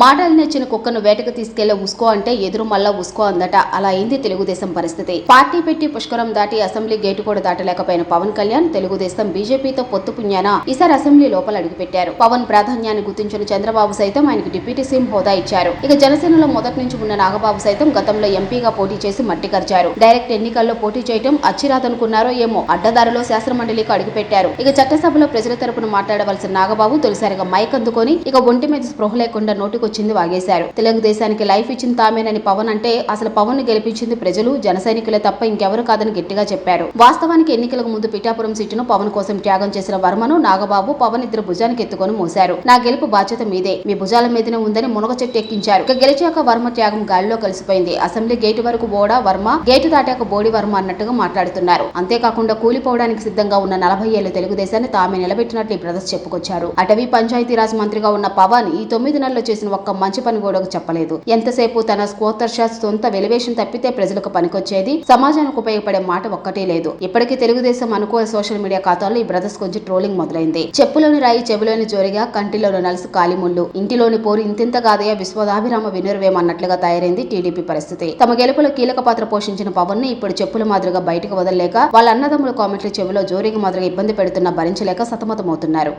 మాటలు నెచ్చిన కుక్కను వేటకు తీసుకెళ్ళే ఉస్కో అంటే ఎదురు మళ్ళా ఉస్కో అందట. అలా అయింది తెలుగుదేశం పరిస్థితి. పార్టీ పెట్టి పుష్కరం దాటి అసెంబ్లీ గేటు కూడా దాటలేకపోయిన పవన్ కళ్యాణ్ తెలుగుదేశం బీజేపీతో పొత్తు పుణ్యాన ఈసారి అసెంబ్లీ లోపల అడుగుపెట్టారు. పవన్ ప్రాధాన్యాన్ని గుర్తించిన చంద్రబాబు సైతం ఆయనకు డిప్యూటీ సీఎం హోదా ఇచ్చారు. ఇక జనసేనలో మొదటి నుంచి ఉన్న నాగబాబు సైతం గతంలో ఎంపీగా పోటీ చేసి మట్టి కరిచారు. డైరెక్ట్ ఎన్నికల్లో పోటీ చేయటం అచ్చిరాదనుకున్నారో ఏమో అడ్డదారిలో శాసనమండలికి అడుగుపెట్టారు. ఇక చట్టసభలో ప్రజల తరపున మాట్లాడవలసిన నాగబాబు తొలిసారిగా మైక్ అందుకొని ఇక ఒంటి మీద స్పృహ లేకుండా వచ్చింది వాగేశారు. తెలుగుదేశానికి లైఫ్ ఇచ్చింది తామేనని పవన్ అంటే అసలు పవన్ను గెలిపించింది ప్రజలు జన సైనికులే తప్ప ఇంకెవరు కాదని గట్టిగా చెప్పారు. వాస్తవానికి ఎన్నికలకు ముందు పిఠాపురం సీటును పవన్ కోసం త్యాగం చేసిన వర్మను నాగబాబు పవన్ ఇద్దరు భుజానికి ఎత్తుకొని మోశారు. నా గెలుపు బాధ్యత మీదే. మీ భుజాల మీదనే ఉందని మునగ చెట్టు ఎక్కించారు. ఇక గెలిచాక వర్మ త్యాగం గాలిలో కలిసిపోయింది. అసెంబ్లీ గేటు వరకు బోడా వర్మ గేటు దాటాక బోడి వర్మ అన్నట్టుగా మాట్లాడుతున్నారు. అంతేకాకుండా కూలిపోవడానికి సిద్ధంగా ఉన్న నలభై ఏళ్ళ తెలుగుదేశాన్ని తామే నిలబెట్టినట్లు ఈ బ్రదర్స్ చెప్పుకొచ్చారు. అటవీ పంచాయతీరాజ్ మంత్రిగా ఉన్న పవన్ ఈ తొమ్మిది నెలల్లో చేసిన ఒక్క మంచి పని కూడా చెప్పలేదు. ఎంతసేపు తన స్కోతర్ష సొంత వెలివేషన్ తప్పితే ప్రజలకు పనికొచ్చేది? సమాజానికి ఉపయోగపడే మాట ఒక్కటే లేదు. ఇప్పటికీ తెలుగుదేశం అనుకూల సోషల్ మీడియా ఖాతాల్లో ఈ బ్రదర్స్ కొంచెం ట్రోలింగ్ మొదలైంది. చెప్పులోని రాయి చెవిలోని జోరిగా కంటిలోని నలుసు కాలిముళ్ళు. ఇంటిలోని పోరు ఇంతింత కాదయ విశ్వదాభిరామ వినురవేమన్నట్లుగా తయారైంది టీడీపీ పరిస్థితి. తమ గెలుపులో కీలక పాత్ర పోషించిన పవన్ని ఇప్పుడు చెప్పుల మాదిరిగా బయటకు వదలలేక వాళ్ళ అన్నదమ్ముల కామెంట్లు చెవిలో జోరిగా మాదిరిగా ఇబ్బంది పెడుతున్నా భరించలేక సతమతమవుతున్నారు.